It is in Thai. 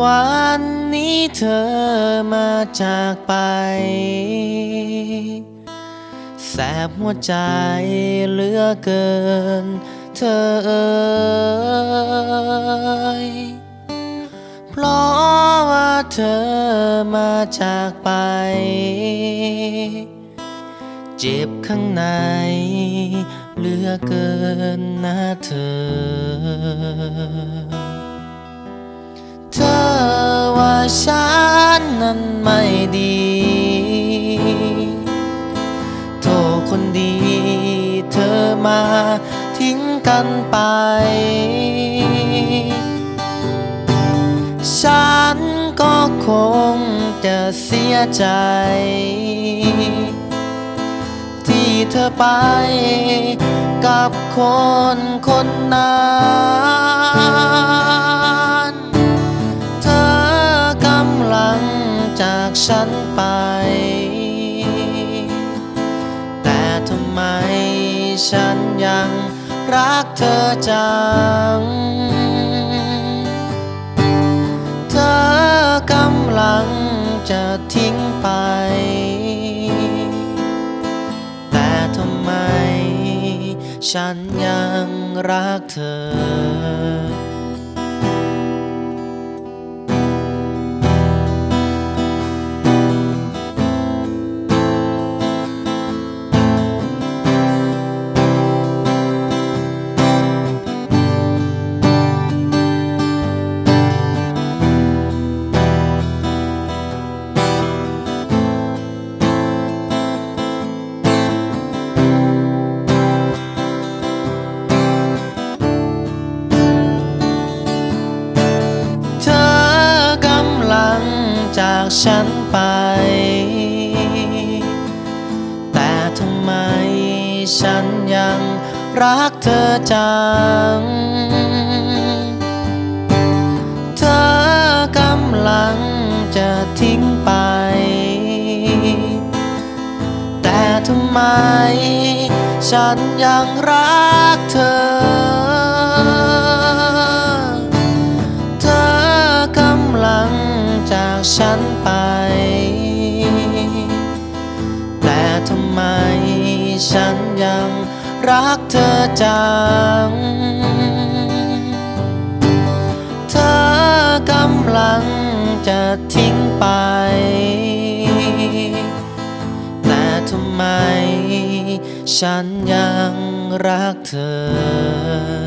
วันนี้เธอมาจากไป แสบหัวใจเหลือเกิน เธอเอ่ย เพราะว่าเธอมาจากไป เจ็บข้างในเหลือเกินนะเธอ เธอว่าฉันนั้นไม่ดีโทษคนดี เธอมาทิ้งกันไป ฉันก็คงจะเสียใจ ที่เธอไปกับคนคนนั้นเธอกำลังจากฉันไป แต่ทำไมฉันยังรักเธอจัง ฉันยังรักเธอ ฉันไป แต่ทำไมฉันยังรักเธอจัง เธอกำลังจะทิ้งไป แต่ทำไมฉันยังรักเธอ รักเธอจัง เธอกำลังจะทิ้งไป แต่ทำไมฉันยังรักเธอ